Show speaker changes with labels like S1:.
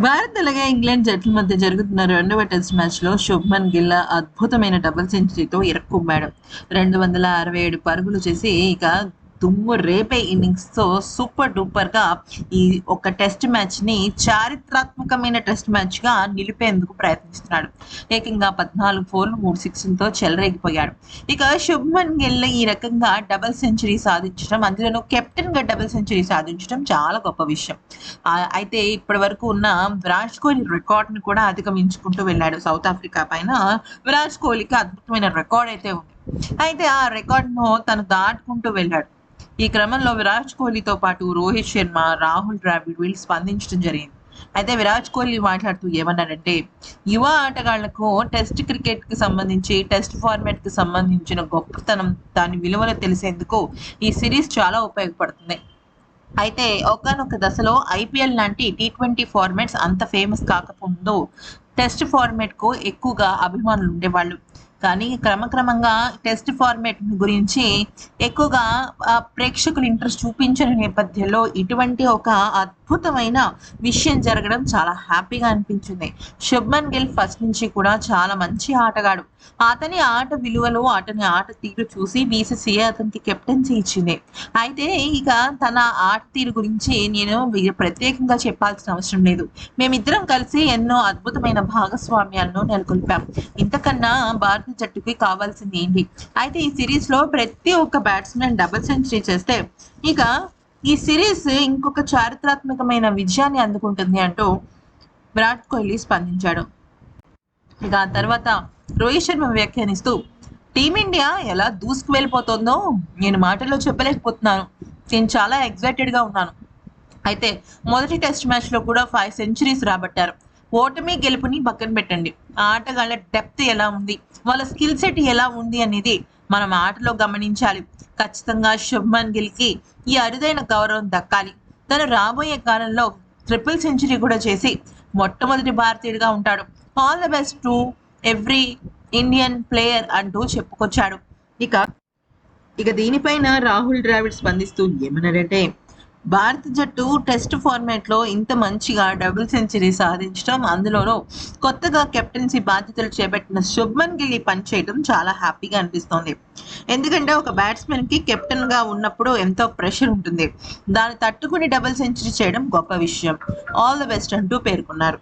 S1: భారత్ అలాగే ఇంగ్లాండ్ జట్ల మధ్య జరుగుతున్న రెండవ టెస్ట్ మ్యాచ్లో శుభ్మన్ గిల్ అద్భుతమైన డబుల్ సెంచరీతో ఇరక్కుమ్మాడు రెండు వందల అరవై ఏడు పరుగులు చేసి ఇక దుమ్ము రేపే ఇన్నింగ్స్తో సూపర్ డూపర్గా ఈ ఒక టెస్ట్ మ్యాచ్ని చారిత్రాత్మకమైన టెస్ట్ మ్యాచ్గా నిలిపేందుకు ప్రయత్నిస్తున్నాడు. ఏకంగా పద్నాలుగు ఫోర్లు మూడు సిక్స్లతో చెలరేగిపోయాడు. ఇక శుభ్మన్ గిల్ ఈ రకంగా డబుల్ సెంచరీ సాధించడం అందులోనూ కెప్టెన్గా డబుల్ సెంచరీ సాధించడం చాలా గొప్ప విషయం. అయితే ఇప్పటి వరకు ఉన్న విరాట్ కోహ్లీ రికార్డ్ని కూడా అధిగమించుకుంటూ వెళ్ళాడు. సౌత్ ఆఫ్రికా పైన విరాట్ కోహ్లీకి అద్భుతమైన రికార్డ్ అయితే ఉంది. అయితే ఆ రికార్డ్ను తను దాటుకుంటూ వెళ్ళాడు. ఈ క్రమంలో విరాట్ కోహ్లీతో పాటు రోహిత్ శర్మ రాహుల్ ద్రావిడ్ వీళ్ళు స్పందించడం జరిగింది. అయితే విరాట్ కోహ్లీ మాట్లాడుతూ ఏమన్నాడంటే యువ ఆటగాళ్ళకు టెస్ట్ క్రికెట్కి సంబంధించి టెస్ట్ ఫార్మాట్కి సంబంధించిన గొప్పతనం దాని విలువలు తెలిసేందుకు ఈ సిరీస్ చాలా ఉపయోగపడుతుంది. అయితే ఒకనొక దశలో ఐపీఎల్ లాంటి టీ ట్వంటీ ఫార్మాట్స్ అంత ఫేమస్ కాకముందు టెస్ట్ ఫార్మాట్కు ఎక్కువగా అభిమానులు ఉండేవాళ్ళు. కానీ క్రమక్రమంగా టెస్ట్ ఫార్మాట్ గురించి ఎక్కువగా ప్రేక్షకులు ఇంట్రెస్ట్ చూపించిన నేపథ్యంలో ఇటువంటి ఒక అద్భుతమైన విషయం జరగడం చాలా హ్యాపీగా అనిపించింది. శుభ్మన్ గిల్ ఫస్ట్ నుంచి కూడా చాలా మంచి ఆటగాడు. అతని ఆట విలువలు అతని ఆట తీరు చూసి బీసీసీఐ అతనికి కెప్టెన్సీ ఇచ్చింది. అయితే ఇక తన ఆట తీరు గురించి నేను ప్రత్యేకంగా చెప్పాల్సిన అవసరం లేదు. మేమిద్దరం కలిసి ఎన్నో అద్భుతమైన భాగస్వామ్యాలను నెలకొల్పాం. ఇంతకన్నా భారత జట్టుకి కావాల్సింది ఏంటి? అయితే ఈ సిరీస్లో ప్రతి ఒక్క బ్యాట్స్మెన్ డబుల్ సెంచరీ చేస్తే ఇక ఈ సిరీస్ ఇంకొక చారిత్రాత్మకమైన విజయాన్ని అందుకుంటుంది అంటూ విరాట్ కోహ్లీ స్పందించాడు. ఇక ఆ తర్వాత రోహిత్ శర్మ వ్యాఖ్యానిస్తూ టీమిండియా ఎలా దూసుకు వెళ్ళిపోతుందో నేను మాటల్లో చెప్పలేకపోతున్నాను. నేను చాలా ఎగ్జైటెడ్గా ఉన్నాను. అయితే మొదటి టెస్ట్ మ్యాచ్లో కూడా ఫైవ్ సెంచరీస్ రాబట్టారు. ఓటమి గెలుపుని పక్కన పెట్టండి. ఆటగాళ్ళ డెప్త్ ఎలా ఉంది? వాళ్ళ స్కిల్ సెట్ ఎలా ఉంది అనేది మనం ఆటలో గమనించాలి. ఖచ్చితంగా శుభ్మన్ గిల్కి ఈ అరుదైన గౌరవం దక్కాలి. తను రాబోయే కాలంలో ట్రిపుల్ సెంచరీ కూడా చేసి మొట్టమొదటి భారతీయుడిగా ఉంటాడు. All the best to every Indian player అంటూ చెప్పుకొచ్చాడు. ఇక ఇక దీనిపైన రాహుల్ ద్రావిడ్ స్పందిస్తూ ఏమన్నారంటే భారత జట్టు టెస్ట్ ఫార్మాట్లో ఇంత మంచిగా డబుల్ సెంచరీ సాధించడం అందులోనూ కొత్తగా కెప్టెన్సీ బాధ్యతలు చేపట్టిన శుభ్మన్ గిల్ పనిచేయడం చాలా హ్యాపీగా అనిపిస్తోంది. ఎందుకంటే ఒక బ్యాట్స్మెన్కి కెప్టెన్గా ఉన్నప్పుడు ఎంతో ప్రెషర్ ఉంటుంది. దాన్ని తట్టుకుని డబుల్ సెంచరీ చేయడం గొప్ప విషయం. ఆల్ ద బెస్ట్ అంటూ పేర్కొన్నారు.